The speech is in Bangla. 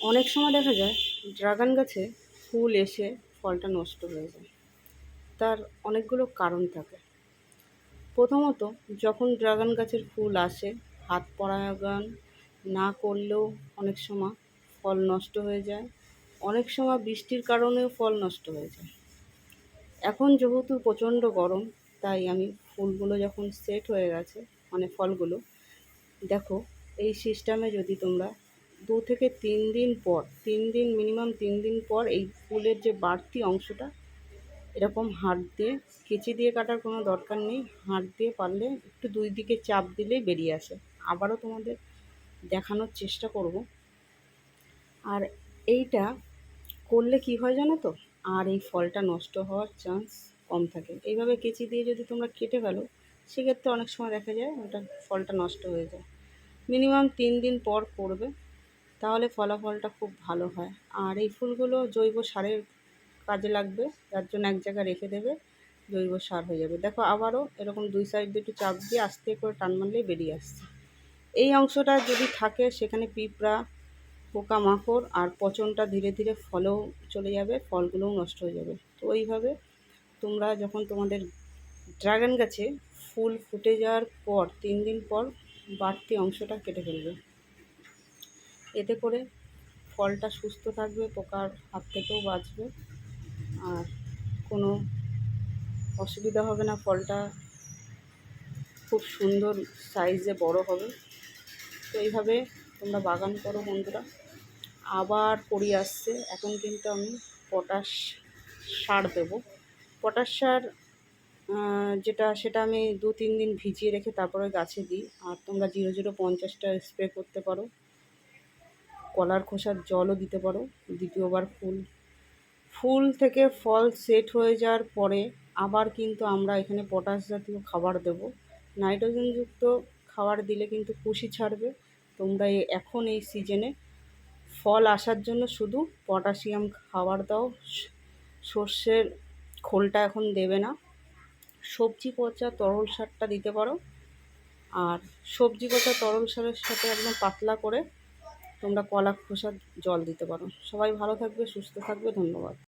অনেক সময় দেখা যায় ড্রাগন গাছে ফুল এসে ফলটা নষ্ট হয়ে যায়। তার অনেকগুলো কারণ থাকে। প্রথমত, যখন ড্রাগন গাছের ফুল আসে, হাত পরাগান না করলেও অনেক সময় ফল নষ্ট হয়ে যায়। অনেক সময় বৃষ্টির কারণেও ফল নষ্ট হয়ে যায়। এখন যেহেতু প্রচণ্ড গরম, তাই আমি ফুলগুলো যখন সেট হয়ে গেছে মানে ফলগুলো, দেখো, এই সিস্টেমে যদি তোমরা দু থেকে তিন দিন পর, তিন দিন মিনিমাম তিন দিন পর এই ফুলের যে বাড়তি অংশটা, এরকম হাত দিয়ে কেচি দিয়ে কাটার কোনো দরকার নেই। হাত দিয়ে পারলে একটু দুই দিকে চাপ দিলেই বেরিয়ে আসে। আবারও তোমাদের দেখানোর চেষ্টা করব। আর এইটা করলে কি হয় জানো তো? আর এই ফলটা নষ্ট হওয়ার চান্স কম থাকে। এইভাবে কেচি দিয়ে যদি তোমরা কেটে ফেলো, সেক্ষেত্রে অনেক সময় দেখা যায় ওটা ফলটা নষ্ট হয়ে যায়। মিনিমাম তিন দিন পর করবে। তাহলে ফলাফলটা খুব ভালো হয়। আর এই ফুলগুলো জৈব সারের কাজে লাগবে, যার জন্য এক জায়গায় রেখে দেবে, জৈব সার হয়ে যাবে। দেখো আবারও এরকম দুই সাইড দিয়ে একটু চাপ দিয়ে আস্তে করে টান মারলেই বেরিয়ে আসছে। এই অংশটা যদি থাকে, সেখানে পিঁপড়া, পোকামাকড় আর পচনটা ধীরে ধীরে ফলেও চলে যাবে, ফলগুলোও নষ্ট হয়ে যাবে। তো ওইভাবে তোমরা যখন তোমাদের ড্রাগন গাছে ফুল ফুটে যাওয়ার পর, তিন দিন পর বাড়তি অংশটা কেটে ফেলবে। এতে করে ফলটা সুস্থ থাকবে, পোকার হাত থেকেও বাঁচবে। আর কোনো অসুবিধা হবে না, ফলটা খুব সুন্দর সাইজে বড় হবে। তো এইভাবে তোমরা বাগান করো বন্ধুরা। আবার করি আসছে, এখন কিন্তু আমি পটাশ সার দেবো। পটাশ সার যেটা সেটা আমি দু তিন দিন ভিজিয়ে রেখে তারপরে গাছে দিই। আর তোমরা জিরো জিরো পঞ্চাশটা স্প্রে করতে পারো। কলার খোসার জলও দিতে পারো। দ্বিতীয়বার ফুল। ফুল থেকে ফল সেট হয়ে যাওয়ার পরে আবার কিন্তু আমরা এখানে পটাশ জাতীয় খাবার দেবো। নাইট্রোজেনযুক্ত খাবার দিলে কিন্তু কুশি ছাড়বে। তোমরা এখন এই সিজনে ফল আসার জন্য শুধু পটাশিয়াম খাবার দাও। সর্ষের খোলটা এখন দেবে না। সবজি পচা তরল সারটা দিতে পারো। আর সবজি পচা তরল সারের সাথে একদম পাতলা করে তোমরা কলা খোসার জল দিতে পারো। সবাই ভালো থাকবে সুস্থ থাকবে ধন্যবাদ।